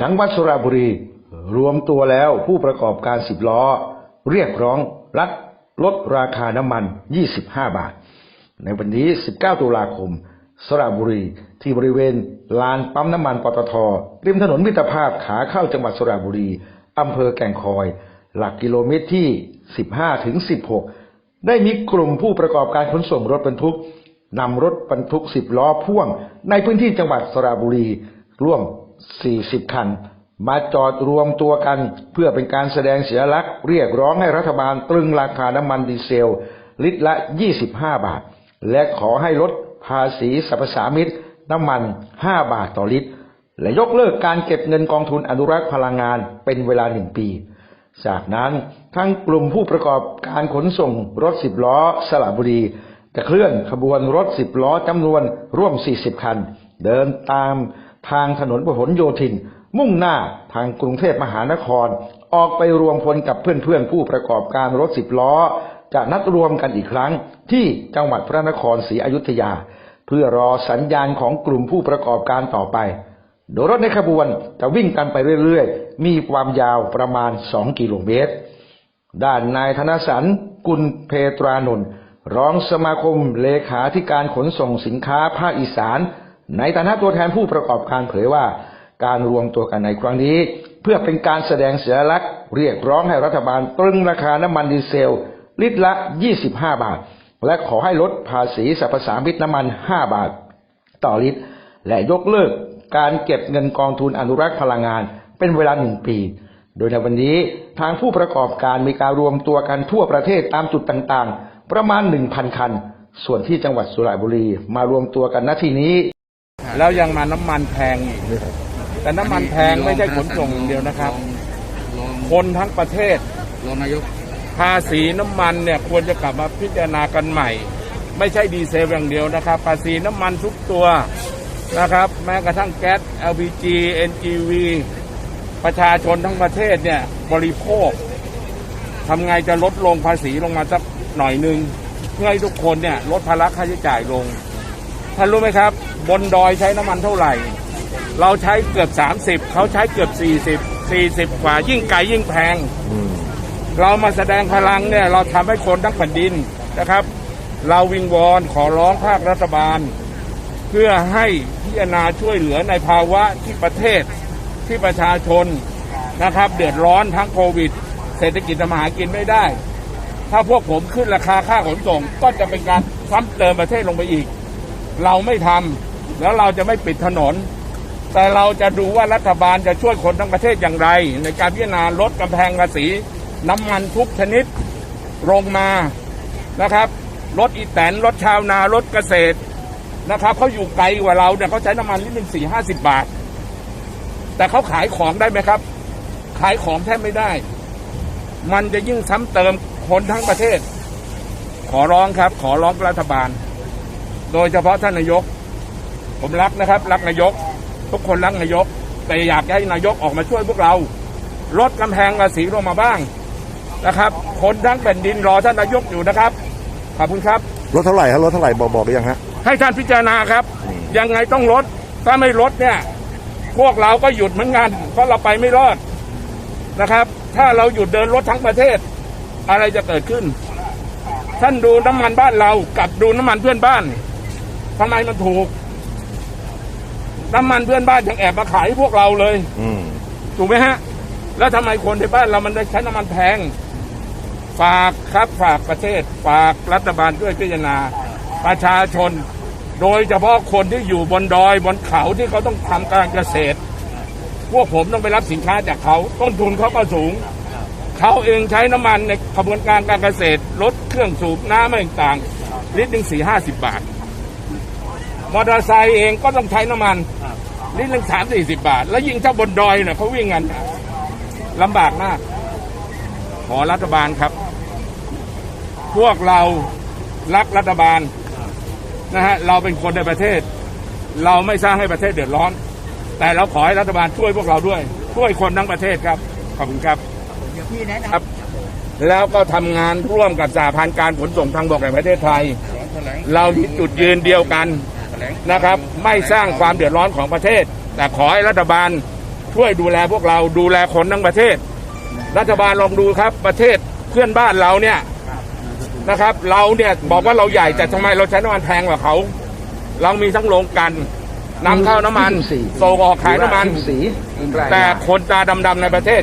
จังหวัดสุราบุรีรวมตัวแล้วผู้ประกอบการสิบล้อ เรียกร้องรัฐลดราคาน้ำมัน 25 บาท ในวันนี้ 19 ตุลาคม สระบุรี ที่บริเวณลานปั๊มน้ำมันปตท ริมถนนมิตรภาพขาเข้าจังหวัดสระบุรี อำเภอแก่งคอย หลักกิโลเมตรที่ 15 ถึง 16 ได้มีกลุ่มผู้ประกอบการขนส่งรถบรรทุกนำรถบรรทุก 10 ล้อพ่วง ในพื้นที่จังหวัดสระบุรี ร่วม 40 คัน มาจอดรวมตัวกัน เพื่อเป็นการแสดงเสียลักษณ์เรียกร้องให้รัฐบาลตรึงราคาน้ำมันดีเซล ลิตรละ 25 บาท และขอให้ลดภาษีสรรพสามิตน้ำมัน 5 บาทต่อลิตร และยกเลิกการเก็บเงินกองทุนอนุรักษ์พลังงานเป็นเวลาหนึ่งปี จากนั้นทั้งกลุ่มผู้ประกอบการขนส่งรถสิบล้อสระบุรีจะเคลื่อนขบวนรถสิบล้อจำนวนร่วม 40 คัน เดินตาม ทางถนนพหลโยธิน มุ่งหน้าทางกรุงเทพมหานคร ออกไปรวมพลกับเพื่อนๆ ผู้ประกอบการรถสิบล้อ จะนัดรวมกันอีกครั้งที่จังหวัดพระนครศรีอยุธยา เพื่อรอสัญญาณของกลุ่มผู้ประกอบการต่อไป โดยรถในขบวนจะวิ่งกันไปเรื่อยๆ มีความยาวประมาณ 2 กิโลเมตร ด้านนายธนสันกุลเพตรานนท์รองสมาคมเลขาธิการขนส่งสินค้าภาคอีสาน ในฐานะตัวแทนผู้ประกอบการเผยว่า การรวมตัวกันในครั้งนี้ เพื่อเป็นการแสดงเสียลักษณ์เรียกร้องให้รัฐบาลตรึงราคาน้ำมันดีเซล ลิตรละ 25 บาท และขอให้ลดภาษีสรรพสามิตน้ำมัน 5 บาท ต่อลิตร และยกเลิกการเก็บเงินกองทุนอนุรักษ์พลังงานเป็นเวลาหนึ่งปี โดยในวันนี้ทางผู้ประกอบการมีการรวมตัวกันทั่วประเทศตามจุดต่างๆ ประมาณ 1,000 คัน ส่วนที่จังหวัดสุราษฎร์บุรีมารวมตัวกันณที่นี้ แล้วยังมาน้ำมันแพงอีกแต่น้ำมันแพงไม่ใช่ขนส่งอย่างเดียวนะครับรองคนทั้งประเทศรองนายกภาษีน้ำมันเนี่ยควรจะกลับมาพิจารณากันใหม่ ไม่ใช่ดีเซลอย่างเดียวนะครับ ภาษีน้ำมันทุกตัวนะครับ แม้กระทั่งแก๊ส LPG NGV ประชาชนทั้งประเทศเนี่ยบริโภคทำไงจะลดลงภาษีลงมาสักหน่อยหนึ่งเพื่อให้ทุกคนเนี่ยลดภาระค่าใช้จ่ายลง ท่านรู้ไหมครับ บนดอยใช้น้ำมันเท่าไหร่ เราใช้เกือบ 30 เขาใช้เกือบ 40 40 กว่ายิ่งไกลยิ่งแพง เรามาแสดงพลังเนี่ย เราทำให้คนทั้งแผ่นดินนะครับ เราวิงวอนขอร้องภาครัฐบาล เพื่อให้พิจารณาช่วยเหลือในภาวะที่ประเทศที่ประชาชนนะครับ เดือดร้อนทั้งโควิด เศรษฐกิจทำมาหากินไม่ได้ ถ้าพวกผมขึ้นราคาค่าขนส่งก็จะเป็นการซ้ำเติมประเทศลงไปอีก เราไม่ทำแล้วเราจะไม่ปิดถนน แต่เราจะดูว่ารัฐบาลจะช่วยคนทั้งประเทศอย่างไร ในการพิจารณาลดกำแพงภาษี น้ำมันทุกชนิดลงมานะครับรถอีแตนรถชาวนารถเกษตรนะครับเขาอยู่ไกลกว่าเราเนี่ยเขาใช้น้ำมันลิตรหนึ่งสี่ห้าสิบบาท แต่เขาขายของได้ไหมครับ ขายของแทบไม่ได้ มันจะยิ่งซ้ำเติมคนทั้งประเทศ ขอร้องครับ ขอร้องรัฐบาล โดยเฉพาะท่านนายก ผมรักนะครับ รักนายก ทุกคนรักนายก แต่อยากให้นายกออกมาช่วยพวกเรา ลดกำแพงภาษีลงมาบ้างนะครับ คนทั้งแผ่นดินรอท่านนายกอยู่นะครับ ขอบคุณครับรถเท่าไหร่ฮะรถเท่าไหร่บอกบอกหรือยังฮะ ให้ท่านพิจารณาครับ ยังไงต้องลด ถ้าไม่ลดเนี่ย พวกเราก็หยุดเหมือนกัน เพราะเราไปไม่รอดนะครับ ถ้าเราหยุดเดินรถทั้งประเทศ อะไรจะเกิดขึ้น ท่านดูน้ำมันบ้านเรากับดูน้ำมันเพื่อนบ้าน ทำไมมันถูก น้ำมันเพื่อนบ้านยังแอบมาขายให้พวกเราเลย อืม ถูกไหมฮะ แล้วทำไมคนในบ้านเรามันได้ใช้น้ำมันแพง ฝากครับฝากประเทศ ฝากรัฐบาลด้วยพิจารณา ประชาชน โดยเฉพาะคนที่อยู่บนดอยบนเขาที่เขาต้องทำการเกษตร พวกผมต้องไปรับสินค้าจากเขา ต้นทุนเขาก็สูง เขาเองใช้น้ำมันในกระบวนการการเกษตรลดเครื่องสูบน้ำอะไรต่างๆลิตรหนึ่งสี่ห้าสิบบาท มอเตอร์ไซค์เองก็ต้องใช้น้ำมันลิตรหนึ่งสามสี่สิบบาท แล้วยิ่งถ้าบนดอยเนี่ยเขาวิ่งกันลำบากมาก ขอรัฐบาลครับ พวกเรารักรัฐบาลนะฮะเราเป็นคนในประเทศ เราไม่สร้างให้ประเทศเดือดร้อน แต่เราขอให้รัฐบาลช่วยพวกเราด้วย ช่วยคนทั้งประเทศครับ ขอบคุณครับเดี๋ยวพี่แนะนครับแล้วก็ทำงานร่วมกับสาพันธ์การขนส่งทางบกแห่งประเทศไทยำแถลงเรามีจุดยืนเดียวกันแถลง นะครับ ไม่สร้างความเดือดร้อนของประเทศ แต่ขอให้รัฐบาลช่วยดูแลพวกเราดูแลคนทั้งประเทศ รัฐบาลลองดูครับประเทศเพื่อนบ้านเราเนี่ยนะครับ เราเนี่ยบอกว่าเราใหญ่แต่ทำไมเราใช้น้ำมันแพงกว่าเขา เรามีทั้งโรงกลันนำเข้าน้ำมันที่สี่ส่งออกขายน้ำมันที่สีแต่คนตาดำๆในประเทศ